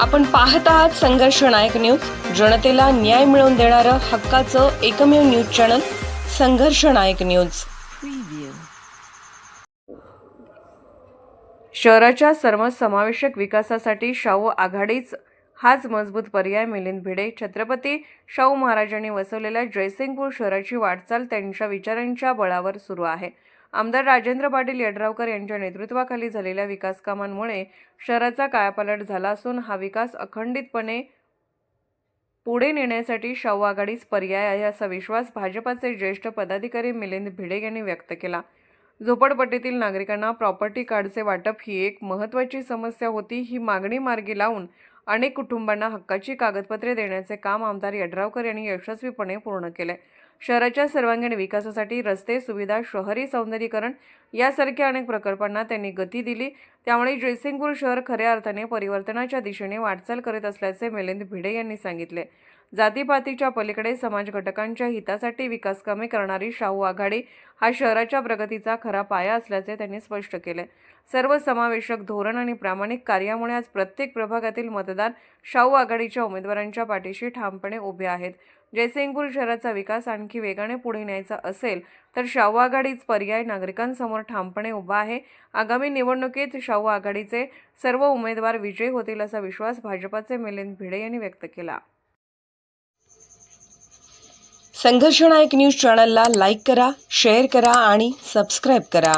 आपण पाहत आहात संघर्ष नायक न्यूज. जनतेला न्याय मिळवून देणारं हक्काचं एकमेव न्यूज चॅनल संघर्ष नायक न्यूज. शहराच्या सर्वसमावेशक विकासासाठी शाहू आघाडीच हाच मजबूत पर्याय मिलिंद भिडे. छत्रपती शाहू महाराजांनी वसवलेल्या जयसिंगपूर शहराची वाटचाल त्यांच्या विचारांच्या बळावर सुरू आहे. आमदार राजेंद्र पाटील यड्रावकर यांच्या नेतृत्वाखाली झालेल्या विकास कामांमुळे शहराचा कायापालट झाला असून हा विकास अखंडितपणे पुढे नेण्यासाठी शाहू आघाडीच पर्याय आहे असा विश्वास भाजपाचे ज्येष्ठ पदाधिकारी मिलिंद भिडे यांनी व्यक्त केला. झोपडपट्टीतील नागरिकांना प्रॉपर्टी कार्डचे वाटप ही एक महत्त्वाची समस्या होती. ही मागणी मार्गी लावून अनेक कुटुंबांना हक्काची कागदपत्रे देण्याचे काम आमदार यड्रावकर यांनी यशस्वीपणे पूर्ण केले. शहराच्या सर्वांगीण विकासासाठी रस्ते सुविधा शहरी सौंदर्यीकरण यासारख्या अनेक प्रकल्पांना त्यांनी गती दिली. त्यामुळे जयसिंगपूर शहर खऱ्या अर्थाने परिवर्तनाच्या दिशेने वाटचाल करत असल्याचे मिलिंद भिडे यांनी सांगितले. जातीपातीच्या पलीकडे समाज घटकांच्या हितासाठी विकासकामे करणारी शाहू आघाडी हा शहराच्या प्रगतीचा खरा पाया असल्याचे त्यांनी स्पष्ट केले. सर्व समावेशक धोरण आणि प्रामाणिक कार्यामुळे आज प्रत्येक प्रभागातील मतदार शाहू आघाडीच्या उमेदवारांच्या पाठीशी ठामपणे उभे आहेत. जयसिंगपूर शहराचा विकास आणखी वेगाने पुढे न्यायचा असेल तर शाहू आघाडीच पर्याय नागरिकांसमोर ठामपणे उभा आहे. आगामी निवडणुकीत शाहू आघाडीचे सर्व उमेदवार विजयी होतील असा विश्वास भाजपाचे मिलिंद भिडे यांनी व्यक्त केला. संघर्षनायक न्यूज चॅनलला लाईक करा शेअर करा आणि सबस्क्राईब करा.